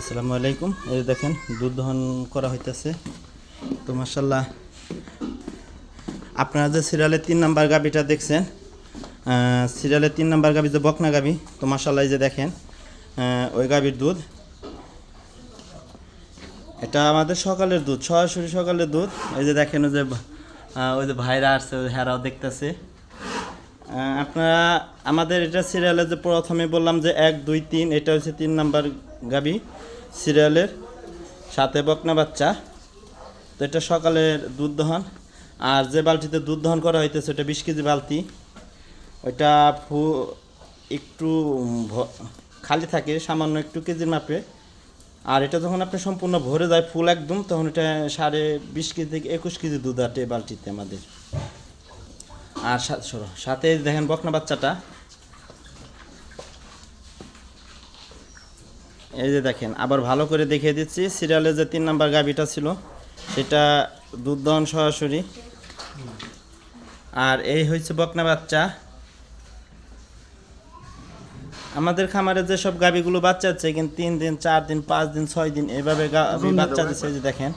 আসসালামু আলাইকুম। এই দেখেন দুধ দহন করা হইতেছে। তো মাসাল্লাহ আপনারা যে সিরিয়ালের তিন নাম্বার গাবিটা দেখছেন আহ, সিরিয়ালের তিন নাম্বার গাবি যে বকনা গাবি তো মাসাল্লাহ যে দেখেন ওই গাবির দুধ। এটা আমাদের সকালের দুধ সরাসরি সকালের দুধ। এই যে দেখেন ওই যে ওই যে ভাইরা আসছে ওই হেরাও দেখতেছে। আপনারা আমাদের এটা সিরিয়ালে যে প্রথমে বললাম যে এক দুই তিন এটা হচ্ছে তিন নাম্বার গাবি সিরিয়ালের সাথে বকনা বাচ্চা। তো এটা সকালের দুধ দহন। আর যে বালতিতে দুধ দহন করা হইতেছে ওটা বিশ কেজি বালতি। ওইটা ফু, একটু খালি থাকে, সামান্য একটু কেজির মাপে। আর এটা যখন আপনি সম্পূর্ণ ভরে যায় ফুল একদম, তখন এটা সাড়ে বিশ কেজি থেকে একুশ কেজি দুধ আটে বালতিতে আমাদের। আর সাথে দেখেন বকনা বাচ্চাটা। এই যে দেখেন আবার ভালো করে দেখিয়ে দিচ্ছি। সিরিয়ালে যে তিন নাম্বার গাবিটা ছিল সেটা দুধ দহন সরাসরি। আর এই হচ্ছে বকনা বাচ্চা। আমাদের খামারে যেসব গাবিগুলো বাচ্চা হচ্ছে কিন্তু তিন দিন চার দিন পাঁচ দিন ছয় দিন এভাবে গাবি বাচ্চা দিচ্ছে যে দেখেন।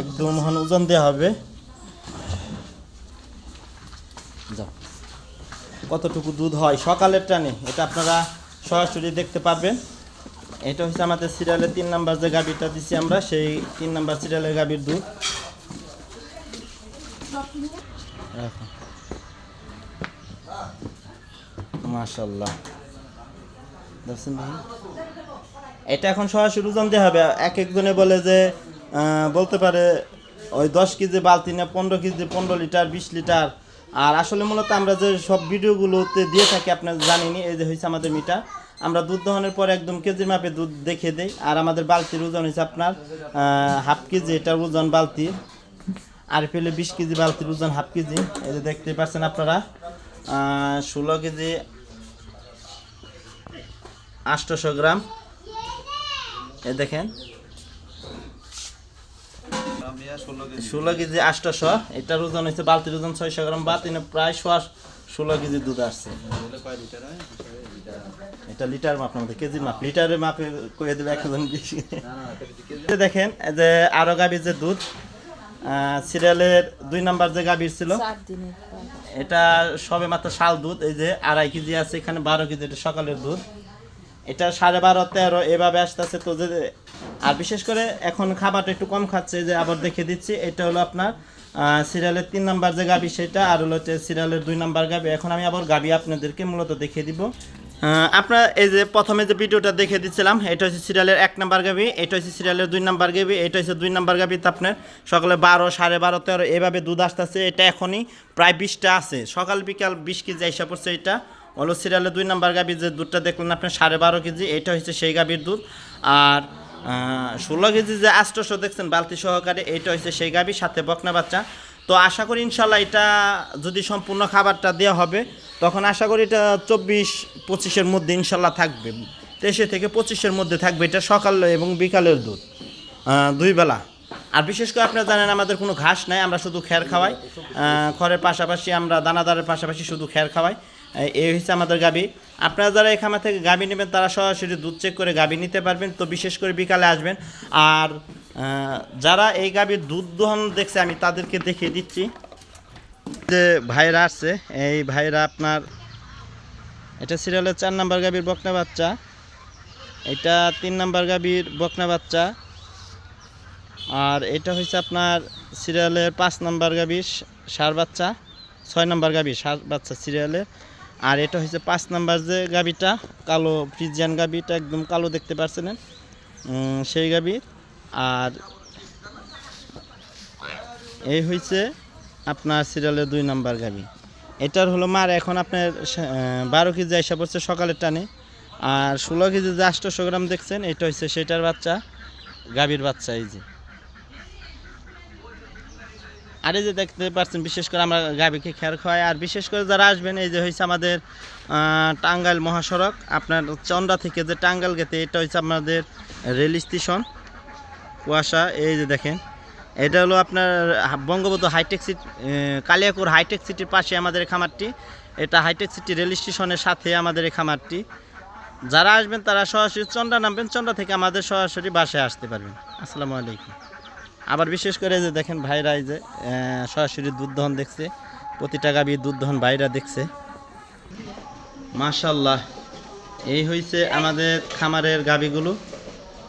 একদম হন ওজন দেওয়া হবে। কতটুকু দুধ হয়? সকালের টানে এটা আপনারা সরাসরি দেখতে পারবেন। এটা হচ্ছে আমাদের সিরিয়ালের তিন নাম্বার যে গাবিটা দিছি আমরা, সেই তিন নাম্বার সিরিয়ালের গাবির দুধ। মাশাল্লাহ এটা এখন সরাসরি ওজন দেওয়া হবে। এক একজনে বলে যে বলতে পারে ওই দশ কেজি বালতি না পনেরো কেজি, পনেরো লিটার, বিশ লিটার। আর আসলে মূলত আমরা যে সব ভিডিওগুলোতে দিয়ে থাকি, আপনার জানিনি এই যে হয়েছে আমাদের মিটার। আমরা দুধ দহনের পর একদম কেজির মাপে দুধ দেখে দেই। আর আমাদের বালতির ওজন হয়েছে আপনার হাফ কেজি, এটার ওজন বালতি। আর পেলে বিশ কেজি বালতির ওজন হাফ কেজি। এই যে দেখতে পাচ্ছেন আপনারা ষোলো কেজি আটশোশো গ্রাম। এ দেখেন। ষোলো কেজি আটশোশো এটার ওজন হচ্ছে বালতির ওজন ছয়শো গ্রাম বা প্রায় সোয়া ষোলো কেজি দুধ আসছে। এটা লিটার মাপ আমাদের কেজির মাপ। লিটারের মাপে করে দেবে একজন বেশি। এই দেখেন যে আরও গাভীর যে দুধ সিরিয়ালের দুই নাম্বার যে গাভীর ছিল। এটা সবে মাত্র শাল দুধ এই যে আড়াই কেজি আছে এখানে বারো কেজি এটা সকালের দুধ। এটা সাড়ে বারো তেরো এভাবে আসতেছে। তো যে আর বিশেষ করে এখন খাবারটা একটু কম খাচ্ছে এই যে আবার দেখে দিচ্ছি এটা হলো আপনার সিরিয়ালের তিন নাম্বার যে গাবি সেটা, আর হলো হচ্ছে সিরিয়ালের দুই নাম্বার গাবি। এখন আমি আবার গাবি আপনাদেরকে মূলত দেখিয়ে দিব। আপনার এই যে প্রথমে যে ভিডিওটা দেখে দিচ্ছিলাম, এটা হচ্ছে সিরিয়ালের এক নাম্বার গাবি, এটা হচ্ছে সিরিয়ালের দুই নাম্বার গাবি, এটা হচ্ছে দুই নাম্বার গাবিতে আপনার সকালে বারো, সাড়ে বারো, তেরো, এভাবে দুধ আসতেছে, এটা এখনই প্রায় বিশটা আছে। সকাল বিকাল বিশ কেজি এসে পড়ছে এটা। হলো সিরিয়ালের দুই নাম্বার গাভীর যে দুধটা দেখলেন আপনার সাড়ে বারো কেজি, এটা হচ্ছে সেই গাভীর দুধ। আর ষোলো কেজি যে আষ্টশো দেখছেন, বালতি সহকারে, এটা হচ্ছে সেই গাভী সাথে বকনা বাচ্চা। তো আশা করি ইনশাল্লাহ এটা যদি সম্পূর্ণ খাবারটা দেওয়া হবে, তখন আশা করি এটা চব্বিশ পঁচিশের মধ্যে ইনশাল্লাহ থাকবে। তেইশে থেকে পঁচিশের মধ্যে থাকবে এটা সকাল এবং বিকালের দুধ দুই বেলা। আর বিশেষ করে আপনারা জানেন, আমাদের কোনো ঘাস নাই, আমরা শুধু খ্যার খাওয়াই। খড়ের পাশাপাশি আমরা দানাদারের পাশাপাশি শুধু খ্যার খাওয়াই। এই- হচ্ছে আমাদের গাবি। আপনারা যারা এখান থেকে গাবি নেবেন, তারা সরাসরি দুধ চেক করে গাবি নিতে পারবেন। তো বিশেষ করে বিকালে আসবেন। আর যারা এই গাবির দুধ দোহন দেখছে, আমি তাদেরকে দেখিয়ে দিচ্ছি। যে ভাইরা আসছে, এই ভাইরা আপনার, এটা সিরিয়ালের চার নাম্বার গাবির বকনা বাচ্চা। এটা তিন নাম্বার গাবির বকনা বাচ্চা। আর এটা হচ্ছে আপনার সিরিয়ালের পাঁচ নাম্বার গাবি সার বাচ্চা। ছয় নাম্বার গাবি সার বাচ্চা সিরিয়ালের। আর এটা হচ্ছে পাঁচ নাম্বার যে গাবিটা, কালো ফ্রিজিয়ান গাবিটা একদম কালো দেখতে পাচ্ছেন সেই গাবি। আর এই হয়েছে আপনার সিরিয়ালের দুই নাম্বার গাবি। এটার হলো মার, এখন আপনার বারো কেজি এসে পড়ছে সকালের টানে। আর ষোলো কেজি যে আটশোশো গ্রাম দেখছেন, এটা হচ্ছে সেটার বাচ্চা গাভীর বাচ্চা, এই যে। আর এই যে দেখতে পাচ্ছেন বিশেষ করে আমরা গাভীকে খেয়ার খাওয়াই আর বিশেষ করে যারা আসবেন, এই যে হয়েছে আমাদের টাঙ্গাইল মহাসড়ক, আপনার চন্দ্রা থেকে যে টাঙ্গাইল গেতে, এটা হচ্ছে আমাদের রেল স্টেশন, কুয়াশা, এই যে দেখেন। এটা হলো আপনার Bangabandhu hi tech city Kaliakair hi tech সিটির পাশে আমাদের এই খামারটি। এটা হাইটেক সিটি রেল স্টেশনের সাথে আমাদের এই খামারটি। যারা আসবেন, তারা সরাসরি চন্দ্রা নামবেন, চন্দ্রা থেকে আমাদের সরাসরি বাসায় আসতে পারবেন। আসসালামু আলাইকুম। আবার বিশেষ করে যে দেখেন ভাইরা এই যে সরাসরি দুধ দহন দেখছে, প্রতিটা গাভী দুধ দহন ভাইরা দেখছে। মাশাল্লাহ এই হয়েছে আমাদের খামারের গাভীগুলো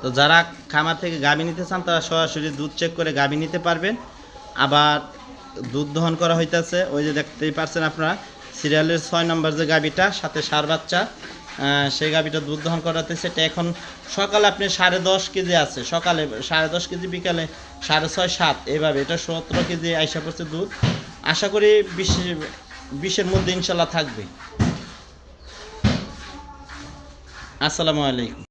তো যারা খামার থেকে গাভী নিতে চান, তারা সরাসরি দুধ চেক করে গাভী নিতে পারবেন। আবার দুধ দহন করা হইতাছে, ওই যে দেখতেই পারছেন আপনারা, সিরিয়ালের ছয় নম্বর যে গাভীটা সাথে সার বাচ্চা। সেই গাভীটা দুধ দহন করাতে সেটা এখন সকালে আপনি সাড়ে দশ কেজি আছে। সকালে সাড়ে দশ কেজি, বিকালে সাড়ে ছয়, সাত। এভাবে এটা সতেরো কেজি আইসা পড়ছে দুধ। আশা করি বিশ বিশের মধ্যে ইনশাল্লাহ থাকবে। আসসালামু আলাইকুম।